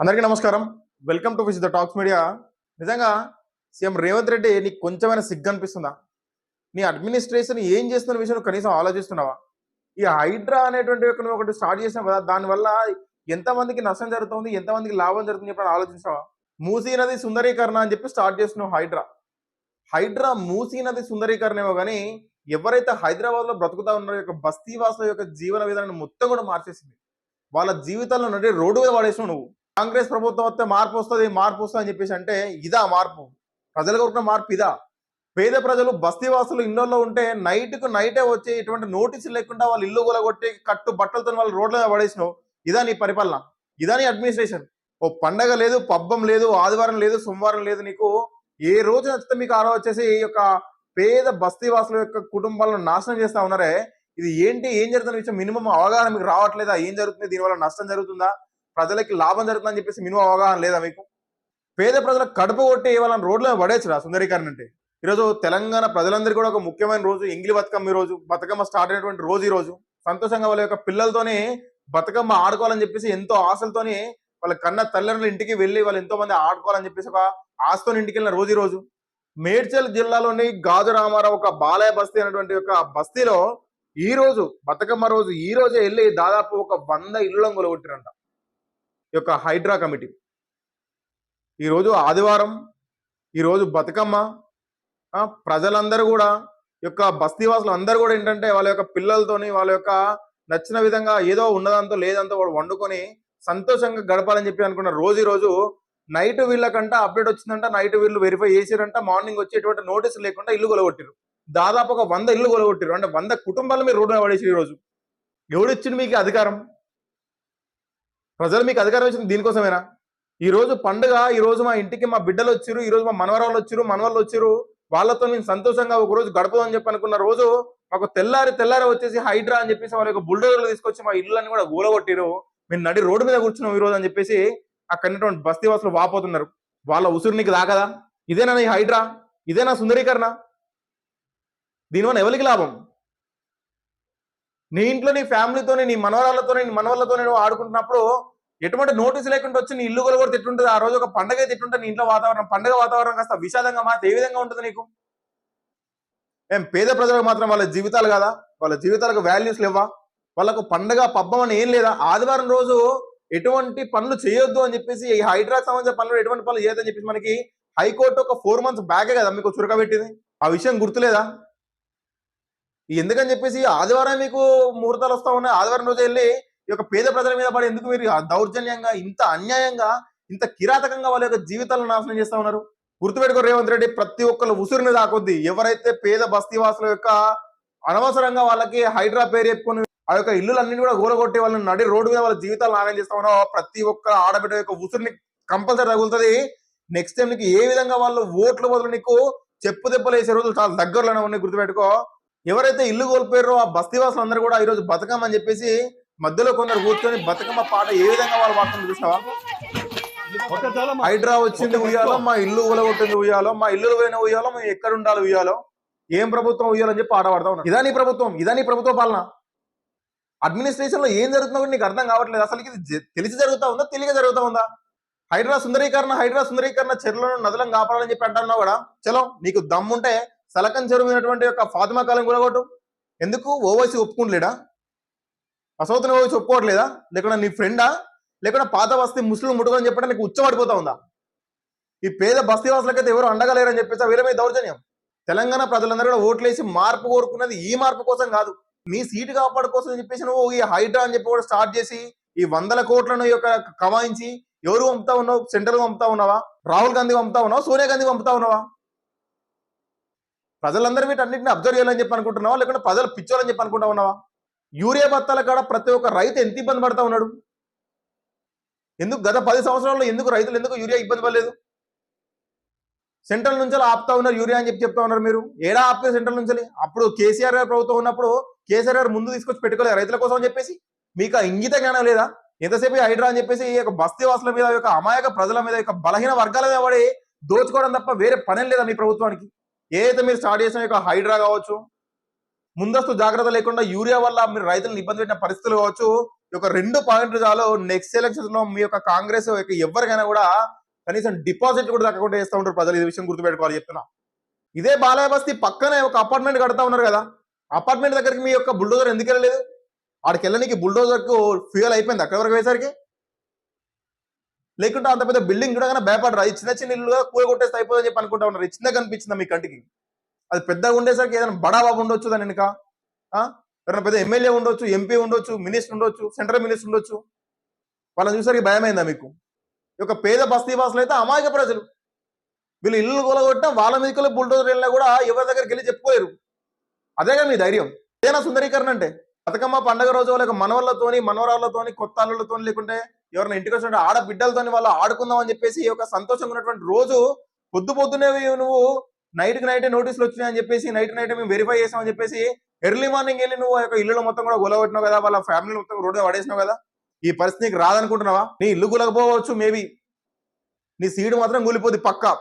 అందరికీ నమస్కారం. Welcome to which the talks media నిజంగా సీఎం రేవంత్ రెడ్డి నీకు కొంచెమైనా సిగ్గు అనిపిస్తుందా? నీ అడ్మినిస్ట్రేషన్ ఏం చేస్తున్న విషయం కనీసం ఆలోచిస్తున్నావా? ఈ హైడ్రా అనేటువంటి నువ్వు ఒకటి స్టార్ట్ చేసినావు కదా దానివల్ల ఎంతమందికి నష్టం జరుగుతుంది ఎంతమందికి లాభం జరుగుతుంది చెప్పి ఆలోచించావా మూసీ నది సుందరీకరణ అని చెప్పి స్టార్ట్ చేస్తున్నావు హైడ్రా హైడ్రా మూసీ నది సుందరీకరణ ఏమో కానీ ఎవరైతే హైదరాబాద్లో బ్రతుకుతా ఉన్నారో యొక్క బస్తీవాసుల యొక్క జీవన విధానాన్ని మొత్తం కూడా మార్చేసింది. వాళ్ళ జీవితాల్లో నుండి రోడ్డు మీద పడేసినావు నువ్వు. కాంగ్రెస్ ప్రభుత్వం వస్తే మార్పు వస్తుంది మార్పు వస్తుంది అని చెప్పేసి అంటే ఇదా మార్పు. ప్రజలు కోరుకున్న మార్పు ఇదా. పేద ప్రజలు బస్తీ వాసులు ఇళ్ళల్లో ఉంటే నైట్కు నైటే వచ్చి ఇటువంటి నోటీసులు లేకుండా వాళ్ళు ఇల్లు కొలగొట్టి కట్టు బట్టలతో వాళ్ళు రోడ్ల మీద పడేసినావు. ఇదా నీ పరిపాలన. ఇదా నీ అడ్మినిస్ట్రేషన్ ఓ పండగ లేదు పబ్బం లేదు ఆదివారం లేదు సోమవారం లేదు నీకు. ఏ రోజు నచ్చితే మీకు ఆరో వచ్చేసి ఈ యొక్క పేద బస్తీ వాసుల యొక్క కుటుంబాలను నాశనం చేస్తా ఉన్నారే. ఇది ఏంటి ఏం జరుగుతున్న విషయం? మినిమం అవగాహన మీకు రావట్లేదా? ఏం జరుగుతుంది? దీనివల్ల నష్టం జరుగుతుందా? ప్రజలకి లాభం జరుగుతుందని చెప్పేసి మినిమం అవగాహన లేదా మీకు? పేద ప్రజలకు కడుపు కొట్టి వాళ్ళని రోడ్లను పడేసి రా సుందరీకరణ అంటే? ఈరోజు తెలంగాణ ప్రజలందరికీ కూడా ఒక ముఖ్యమైన రోజు ఎంగిలి బతుకమ్మ ఈ రోజు బతుకమ్మ స్టార్ట్ అయినటువంటి రోజు ఈ రోజు సంతోషంగా వాళ్ళ యొక్క పిల్లలతోనే బతుకమ్మ ఆడుకోవాలని చెప్పేసి ఎంతో ఆశలతోనే వాళ్ళ కన్న తల్లిదండ్రుల ఇంటికి వెళ్ళి వాళ్ళు ఎంతో మంది ఆడుకోవాలని చెప్పేసి ఒక ఆశతో ఇంటికి వెళ్ళిన రోజు ఈ రోజు మేడ్చల్ జిల్లాలోని గాజు రామారావు ఒక బాలయ బస్తీ అనేటువంటి ఒక బస్తీలో ఈ రోజు బతుకమ్మ రోజు ఈ రోజే వెళ్ళి దాదాపు ఒక వంద ఇళ్ళను కొలగొట్టిరంట యొక్క హైడ్రా కమిటీ. ఈరోజు ఆదివారం ఈరోజు బతుకమ్మ ప్రజలందరూ కూడా యొక్క బస్తీవాసులు అందరూ కూడా ఏంటంటే వాళ్ళ యొక్క పిల్లలతోని వాళ్ళ యొక్క నచ్చిన విధంగా ఏదో ఉన్నదంతో లేదంతో వాడు వండుకొని సంతోషంగా గడపాలని చెప్పి అనుకున్న రోజు రోజు నైట్ వీళ్ళకంట అప్డేట్ వచ్చిందంట నైట్ వీళ్ళు వెరిఫై చేసిరంట మార్నింగ్ వచ్చి ఎటువంటి నోటీస్ లేకుండా ఇల్లు కొలగొట్టారు దాదాపు ఒక వంద ఇల్లు కొలగొట్టారు అంటే వంద కుటుంబాలు మీరు రోడ్డు పడేసి ఈ రోజు ఎవడిచ్చింది మీకు అధికారం? ప్రజలు మీకు అధికారం వచ్చింది దీనికోసమేనా? ఈ రోజు పండుగ ఈ రోజు మా ఇంటికి మా బిడ్డలు వచ్చారు ఈ రోజు మా మనవరాలు వచ్చారు మనవాళ్ళు వచ్చారు వాళ్ళతో నేను సంతోషంగా ఒక రోజు గడపదని చెప్పి అనుకున్న రోజు మాకు తెల్లారి తెల్లారి వచ్చేసి హైడ్రా అని చెప్పేసి వాళ్ళ యొక్క బుల్డోజర్లు తీసుకొచ్చి మా ఇళ్ళని కూడా గూలగొట్టిరు మేము నడి రోడ్డు మీద కూర్చున్నాం ఈ రోజు అని చెప్పేసి అక్కడ బస్తీ వాసులు వాపోతున్నారు. వాళ్ళ ఉసురు నీకు దాకదా ఇదేనా నీ హైడ్రా? ఇదేనా సుందరీకరణ? దీనివల్ల ఎవరికి లాభం? నీ ఇంట్లో నీ ఫ్యామిలీతోనే నీ మనవరాలతోనే నీ మనవళ్ళతోనే నువ్వు ఆడుకుంటున్నప్పుడు ఎటువంటి నోటీస్ లేకుండా వచ్చి నీ ఇల్లు కూడా తిట్టుంటుంది ఆ రోజు ఒక పండగ తిట్టుంటే నీ ఇంట్లో వాతావరణం? పండగ వాతావరణం కాస్త విషాదంగా మాత్రం ఏ విధంగా ఉంటుంది నీకు? ఏం పేద ప్రజలకు మాత్రం వాళ్ళ జీవితాలు కదా? వాళ్ళ జీవితాలకు వాల్యూస్ లేవా వాళ్ళకు పండగ పబ్బం అని ఏం లేదా? ఆదివారం రోజు ఎటువంటి పనులు చేయొద్దు అని చెప్పేసి ఈ హైడ్రాక్ సంబంధించిన పనులు ఎటువంటి పనులు చేయొద్దని చెప్పేసి మనకి హైకోర్టు ఒక ఫోర్ మంత్స్ బ్యాకే కదా మీకు చురకబెట్టింది ఆ విషయం గుర్తులేదా? ఎందుకని చెప్పేసి ఆదివారం మీకు ముహూర్తాలు వస్తా ఉన్నాయి. ఆదివారం రోజు వెళ్ళి ఈ యొక్క పేద ప్రజల మీద పడి ఎందుకు మీరు దౌర్జన్యంగా ఇంత అన్యాయంగా ఇంత కిరాతకంగా వాళ్ళ యొక్క జీవితాలను నాశనం చేస్తా ఉన్నారు? గుర్తుపెట్టుకో రేవంత్ రెడ్డి ప్రతి ఒక్కరు ఉసురుని దాకొద్ది ఎవరైతే పేద బస్తీవాసుల యొక్క అనవసరంగా వాళ్ళకి హైడ్రా పేరు చెప్పుకొని ఆ యొక్క ఇల్లులన్నీ కూడా గోరగొట్టి వాళ్ళని నడి రోడ్డు మీద వాళ్ళ జీవితాలు నాశనం చేస్తా ఉన్నారో ప్రతి ఒక్క ఆడబిడ్డ యొక్క ఉసురుని కంపల్సరీ తగులుతుంది. నెక్స్ట్ టైం నీకు ఏ విధంగా వాళ్ళు ఓట్లు బదులు నీకు చెప్పు దెబ్బలు వేసే రోజులు చాలా దగ్గరలోనే ఉన్నాయి గుర్తుపెట్టుకో. ఎవరైతే ఇల్లు కోల్పోయారో ఆ బస్తీవాసులు అందరూ కూడా ఈ రోజు చెప్పేసి మధ్యలో కొందరు కూర్చొని బతుకమ్మ పాట ఏ విధంగా వాళ్ళు వాడుతుంది చూసావా హైడ్రా వచ్చింది ఉయ్యాలో మా ఇల్లు ఉలగొట్టింది ఉయ్యాలో మా ఇల్లు పోయిన ఉయ్యాలో మేము ఎక్కడ ఉండాలి ఉయ్యాలో? ఏం ప్రభుత్వం ఉయ్యాలని చెప్పి పాట పాడతా ఉన్నారు. ఇదా నీ ప్రభుత్వం ఇదా నీ ప్రభుత్వ పాలన. అడ్మినిస్ట్రేషన్లో ఏం జరుగుతుందో కూడా నీకు అర్థం కావట్లేదు. అసలు ఇది తెలిసి జరుగుతా ఉందా తెలియక జరుగుతా ఉందా? హైడ్రా సుందరీకరణ హైడ్రా సుందరీకరణ చెరువులను నదులను కాపాడాలని చెప్పి అంటున్నావు కూడా చలో నీకు దమ్ముంటే సలకన్ చెరువు అయినటువంటి యొక్క ఫాతిమా కాలం కూడగొట్టు ఎందుకు ఓవైసీ ఒప్పుకుంటలేడా? అసౌతుని పోయి చెప్పుకోవట్లేదా? లేకుండా నీ ఫ్రెండా లేకుండా పాత బస్తీ ముస్లిం ముట్టుకొని చెప్పడం నీకు ఉచ్చబడిపోతా ఉందా? ఈ పేద బస్తీవాసులకైతే ఎవరు అండగలేరని చెప్పేసి వీళ్ళ మీద దౌర్జన్యం. తెలంగాణ ప్రజలందరూ కూడా ఓట్లేసి మార్పు కోరుకున్నది ఈ మార్పు కోసం కాదు. నీ సీటు కాపాడు కోసం అని చెప్పేసి నువ్వు ఈ హైడ్రా అని చెప్పి కూడా స్టార్ట్ చేసి ఈ వందల కోట్లను ఈ యొక్క కమాయించి ఎవరు పంపుతా ఉన్నావు? సెంట్రల్ పంపుతా ఉన్నావా? రాహుల్ గాంధీ పంపుతా ఉన్నావా? సోనియా గాంధీ పంపుతా ఉన్నావా? ప్రజలందరూ వీటన్నిటిని అబ్జర్వ్ చేయాలని చెప్పి అనుకుంటున్నావా? లేకుంటే ప్రజలు పిచ్చోలని చెప్పి అనుకుంటా ఉన్నావా? యూరియా బత్తాల కాడ ప్రతి ఒక్క రైతు ఎంత ఇబ్బంది పడతా ఉన్నాడు? ఎందుకు గత పది సంవత్సరాల్లో ఎందుకు రైతులు ఎందుకు యూరియా ఇబ్బంది పడలేదు? సెంట్రల్ నుంచి ఆపుతా ఉన్నారు యూరియా అని చెప్పి చెప్తా ఉన్నారు మీరు. ఏడా ఆపితే సెంట్రల్ నుంచి అప్పుడు కేసీఆర్ గారు ప్రభుత్వం ఉన్నప్పుడు కేసీఆర్ గారు ముందు తీసుకొచ్చి పెట్టుకోలేదు రైతుల కోసం అని చెప్పేసి? మీకు ఇంగిత జ్ఞానం లేదా? ఎంతసేపు హైడ్రా అని చెప్పేసి ఈ యొక్క బస్తీ వాసుల మీద యొక్క అమాయక ప్రజల మీద యొక్క బలహీన వర్గాల మీద పడి దోచుకోవడం తప్ప వేరే పని లేదా మీ ప్రభుత్వానికి? ఏదైతే మీరు స్టార్ట్ చేసిన యొక్క హైడ్రా కావచ్చు ముందస్తు జాగ్రత్త లేకుండా యూరియా వల్ల మీరు రైతులను ఇబ్బంది పెట్టిన పరిస్థితులు కావచ్చు. ఈ యొక్క రెండు పాయింట్లు చాలు. నెక్స్ట్ ఎలక్షన్స్లో మీ యొక్క కాంగ్రెస్ యొక్క ఎవరికైనా కూడా కనీసం డిపాజిట్ కూడా దక్కకుండా చేస్తూ ఉంటారు ప్రజలు. ఈ విషయం గుర్తుపెట్టుకోవాలి చెప్తున్నా. ఇదే బాలయ బస్తీ పక్కనే ఒక అపార్ట్మెంట్ కడతా ఉన్నారు కదా. అపార్ట్మెంట్ దగ్గరికి మీ యొక్క బుల్డోజర్ ఎందుకు వెళ్ళలేదు? ఆడికి వెళ్ళడానికి బుల్డోజర్కు ఫ్యూయల్ అయిపోయింది అక్కడ వరకు వేసరికి లేకుంటే అంత పెద్ద బిల్డింగ్ కూడా భయపడరా. ఈ చిన్న చిన్న ఇల్లు కూర కొట్టేస్తే అయిపోతుందని చెప్పి అనుకుంటా ఉన్నారు. చిన్నగా కనిపించిందా మీ కంటికి? అది పెద్దగా ఉండేసరికి ఏదైనా బడా బాబు ఉండొచ్చు దాని వెనుక. ఎవరైనా పెద్ద ఎమ్మెల్యే ఉండొచ్చు ఎంపీ ఉండొచ్చు మినిస్టర్ ఉండొచ్చు సెంట్రల్ మినిస్టర్ ఉండొచ్చు. వాళ్ళని చూసరికి భయమైందా మీకు? ఈ యొక్క పేద బస్తీ వాసులు అయితే అమాయక ప్రజలు. వీళ్ళు ఇల్లు కూలగొట్టినా వాళ్ళ మీదకి బుల్డోజర్ వెళ్ళినా కూడా ఎవరి దగ్గరికి వెళ్ళి చెప్పుకోలేరు. అదేగా మీ ధైర్యం. ఏదైనా సుందరీకరణ అంటే బతుకమ్మ పండగ రోజు లేక మనవళ్ళతోని మనవరాళ్ళతోని కొత్త అల్లులతోని లేకుంటే ఎవరైనా ఇంటికి వచ్చిన ఆడబిడ్డలతోని వాళ్ళు ఆడుకుందాం అని చెప్పేసి ఈ యొక్క సంతోషంగా ఉన్నటువంటి రోజు పొద్దు పొద్దునే నువ్వు నైట్కి నైట్ నోటీసులు వచ్చినాయి అని చెప్పేసి నైట్ నైట్ మేము వెరిఫై చేసామని చెప్పేసి ఎర్లీ మార్నింగ్ వెళ్ళి నువ్వు ఆ యొక్క ఇల్లు మొత్తం కూడా గొలగొట్టినావు కదా వాళ్ళ ఫ్యామిలీ మొత్తం రోడ్డు పడేసినావు కదా ఈ పరిస్థితి నీకు రాదనుకుంటున్నావా? నీ ఇల్లు గులకపోవచ్చు మేబీ నీ సీడు మాత్రం కూలిపోద్ది పక్కా.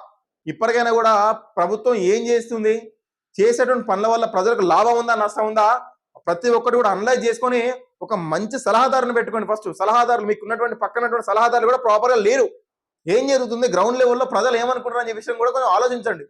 ఇప్పటికైనా కూడా ప్రభుత్వం ఏం చేస్తుంది? చేసేటువంటి పనుల వల్ల ప్రజలకు లాభం ఉందా నష్టం ఉందా? ప్రతి ఒక్కటి కూడా అనలైజ్ చేసుకొని ఒక మంచి సలహాదారుని పెట్టుకోండి ఫస్ట్ సలహాదారులు మీకు ఉన్నటువంటి పక్కనటువంటి సలహాదారులు కూడా ప్రాపర్గా లేరు. ఏం జరుగుతుంది? గ్రౌండ్ లెవెల్లో ప్రజలు ఏమనుకుంటారు అనే విషయం కూడా కొంచెం ఆలోచించండి.